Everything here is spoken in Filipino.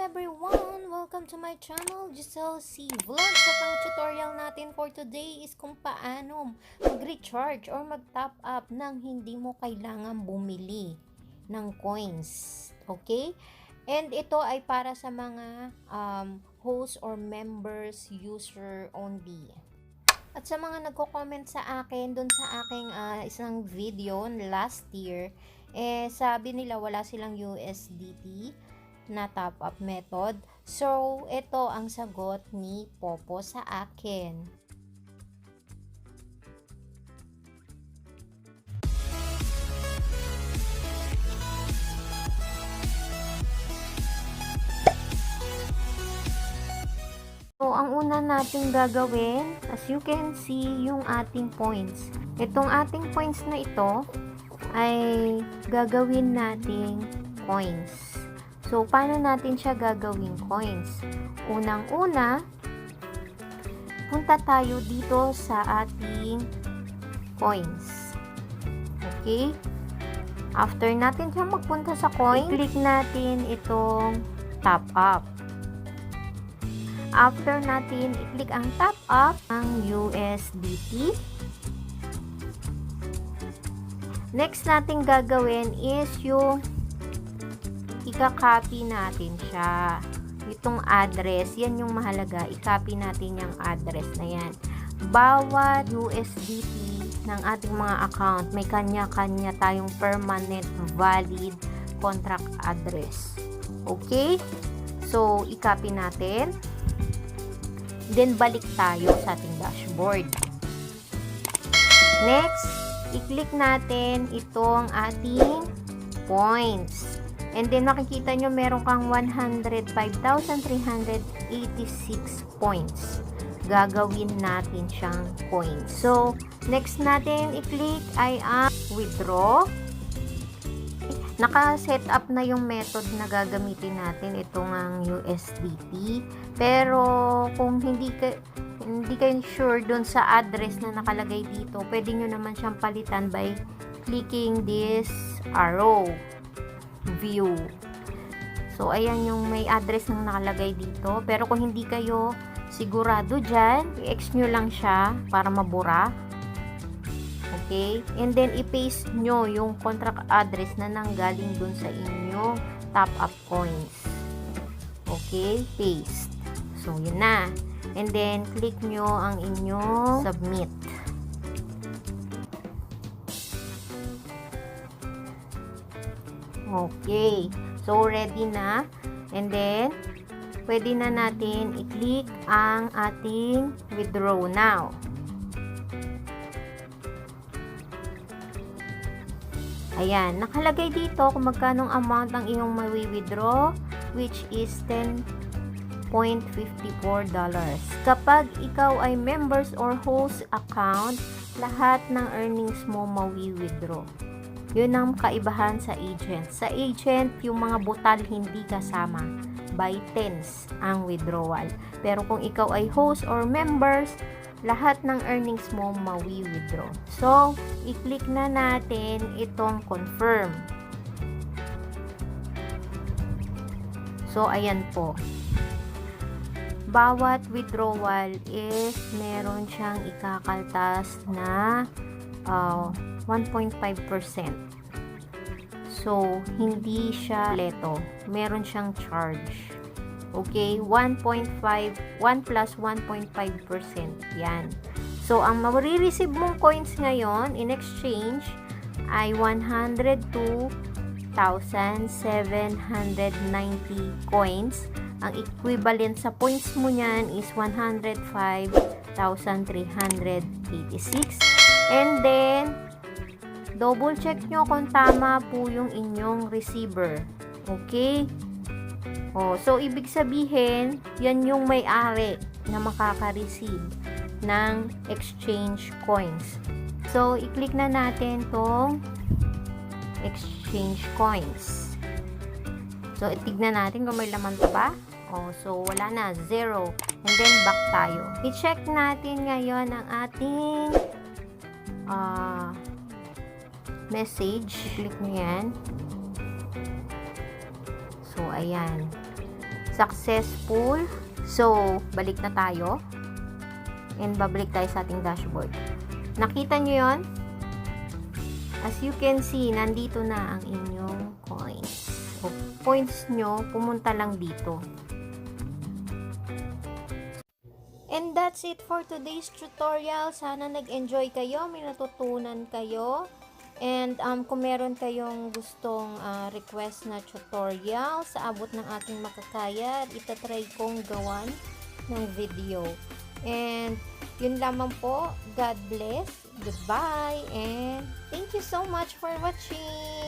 everyone! Welcome to my channel, Giselle C. Vlogs. At ang tutorial natin for today is kung paano mag-recharge or mag-top up nang hindi mo kailangan bumili ng coins. Okay? And ito ay para sa mga um, host or members user only. At sa mga nagko-comment sa akin dun sa aking ah, isang video last year, eh sabi nila wala silang USDT na top up method. So, ito ang sagot ni Popo sa akin. So, ang una nating gagawin, as you can see, yung ating points. Itong ating points na ito, ay gagawin nating coins. So, paano natin siya gagawin coins? Unang-una, punta tayo dito sa ating coins. Okay? After natin siya magpunta sa coins, click natin itong top up. After natin i-click ang top up, ang USDT. Next natin gagawin is yung ika-copy natin siya. Itong address, yan yung mahalaga. I-copy natin yung address na yan. Bawat USDT ng ating mga account, may kanya-kanya tayong permanent valid contract address. Okay? So, i-copy natin. Then, balik tayo sa ating dashboard. Next, i-click natin itong ating points. And then, makikita nyo, meron kang 105,386 points. Gagawin natin siyang coins. So, next natin i-click ay ang withdraw. Naka-set up na yung method na gagamitin natin. Itong ang USDT. Pero, kung hindi ka, hindi kayo sure dun sa address na nakalagay dito, pwede nyo naman siyang palitan by clicking this arrow view. So, ayan yung may address na nakalagay dito. Pero kung hindi kayo sigurado dyan, i-X nyo lang siya para mabura. Okay? And then, i-paste nyo yung contract address na nanggaling dun sa inyong top up coins. Okay? Paste. So, yun na. And then, click nyo ang inyong submit. Okay. So, ready na. And then, pwede na natin i-click ang ating withdraw now. Ayan, nakalagay dito kung magkanong amount ang iyong mawi-withdraw which is 10.54 dollars. Kapag ikaw ay members or host account, lahat ng earnings mo mawi-withdraw. Yun ang kaibahan sa agent. Sa agent, yung mga butal hindi kasama. By tens ang withdrawal. Pero kung ikaw ay host or members, lahat ng earnings mo mawi-withdraw. So, i-click na natin itong confirm. So, ayan po. Bawat withdrawal is meron siyang ikakaltas na uh, 1.5%. So, hindi siya leto. Meron siyang charge. Okay, 1.5, 1 plus 1.5%. Yan. So, ang marireceive mong coins ngayon in exchange ay 102,790 coins. Ang equivalent sa points mo niyan is 105,386. And then, double check nyo kung tama po yung inyong receiver. Okay? Oh, so ibig sabihin, yan yung may-ari na makaka-receive ng exchange coins. So, i-click na natin tong exchange coins. So, itignan natin kung may laman pa ba. Oh, so wala na, zero. And then back tayo. I-check natin ngayon ang ating uh, message. I-click nyo yan. So, ayan. successful. So, balik na tayo. And babalik tayo sa ating dashboard. Nakita nyo yon? As you can see, nandito na ang inyong coins. O points nyo, pumunta lang dito. And that's it for today's tutorial. Sana nag-enjoy kayo, may natutunan kayo. And um, kung meron kayong gustong ah, request na tutorial sa abot ng ating makakaya, itatry kong gawan ng video. And yun lamang po. God bless. Goodbye. And thank you so much for watching.